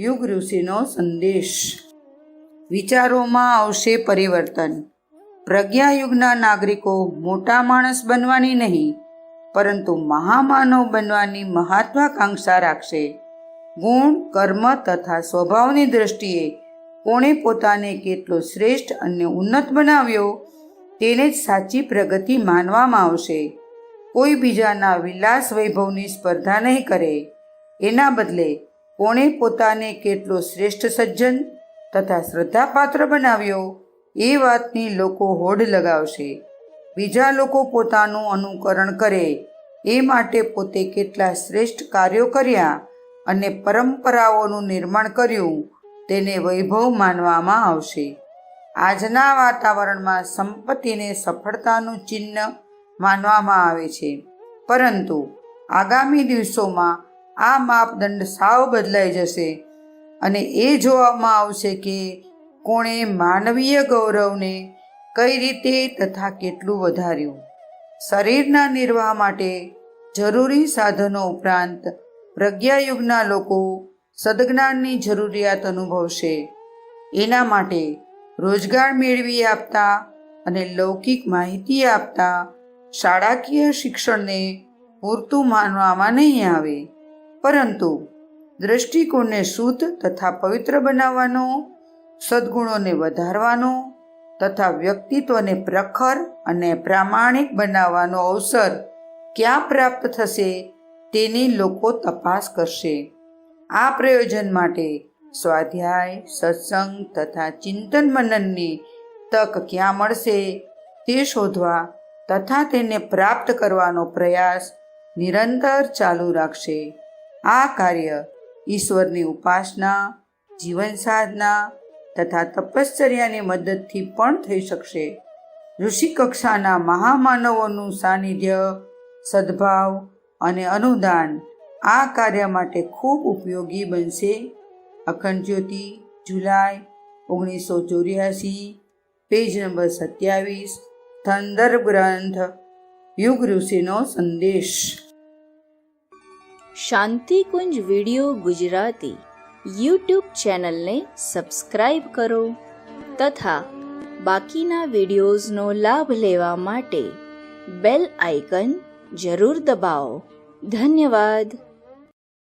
યુગ ઋષિનો સંદેશ. વિચારોમાં આવશે પરિવર્તન. પ્રજ્ઞાયુગના નાગરિકો મોટા માણસ બનવાની નહીં, પરંતુ મહામાનવ બનવાની મહત્વાકાંક્ષા રાખશે. ગુણ, કર્મ તથા સ્વભાવની દ્રષ્ટિએ કોણે પોતાને કેટલો શ્રેષ્ઠ અને ઉન્નત બનાવ્યો, તેને જ સાચી પ્રગતિ માનવામાં આવશે. કોઈ બીજાના વિલાસ વૈભવની સ્પર્ધા નહીં કરે. એના બદલે કોણે પોતાને કેટલો શ્રેષ્ઠ સજ્જન તથા શ્રદ્ધાપાત્ર બનાવ્યો? એ વાતની લોકો હોડ લગાવશે. બીજા લોકો પોતાનું અનુકરણ કરે. એ માટે પોતે કેટલા શ્રેષ્ઠ કાર્યો કર્યા અને પરંપરાઓનું નિર્માણ કર્યું તેને વૈભવ માનવામાં આવશે. આજના વાતાવરણમાં સંપત્તિને સફળતાનું ચિહ્ન માનવામાં આવે છે. પરંતુ આગામી દિવસોમાં આ માપદંડ સાવ બદલાઈ જશે અને એ જોવામાં આવશે કે કોણે માનવીય ગૌરવને કઈ રીતે તથા કેટલું વધાર્યું. શરીરના નિર્વાહ માટે જરૂરી સાધનો ઉપરાંત પ્રજ્ઞાયુગના લોકો સદજ્ઞાનની જરૂરિયાત અનુભવશે. એના માટે રોજગાર મેળવી આપતા અને લૌકિક માહિતી આપતા શાળાકીય શિક્ષણને પૂરતું માનવામાં નહીં આવે. પરંતુ દૃષ્ટિકોણને શુદ્ધ તથા પવિત્ર બનાવવાનો, સદ્ગુણોને વધારવાનો તથા વ્યક્તિત્વને પ્રખર અને પ્રામાણિક બનાવવાનો અવસર ક્યાં પ્રાપ્ત થશે તેની લોકો તપાસ કરશે. આ પ્રયોજન માટે સ્વાધ્યાય, સત્સંગ તથા ચિંતન મનનની તક ક્યાં મળશે તે શોધવા તથા તેને પ્રાપ્ત કરવાનો પ્રયાસ નિરંતર ચાલુ રાખશે. આ કાર્ય ઈશ્વરની ઉપાસના, જીવન સાધના તથા તપશ્ચર્યાની મદદથી પણ થઈ શકશે. ઋષિ કક્ષાના મહામાનવોનું સાનિધ્ય, સદ્ભાવ અને અનુદાન આ કાર્ય માટે ખૂબ ઉપયોગી બનશે. અખંડ જ્યોતિ, જુલાઈ ઓગણીસો ચોર્યાસી, પેજ નંબર સત્યાવીસ સંદર્ભ ગ્રંથ યુગ ઋષિનો સંદેશ. શાંતિકુંજ વિડિયો ગુજરાતી યુટ્યુબ ચેનલને સબસ્ક્રાઈબ કરો તથા બાકીના વિડિયોઝનો લાભ લેવા માટે બેલ આઇકન જરૂર દબાવો. ધન્યવાદ.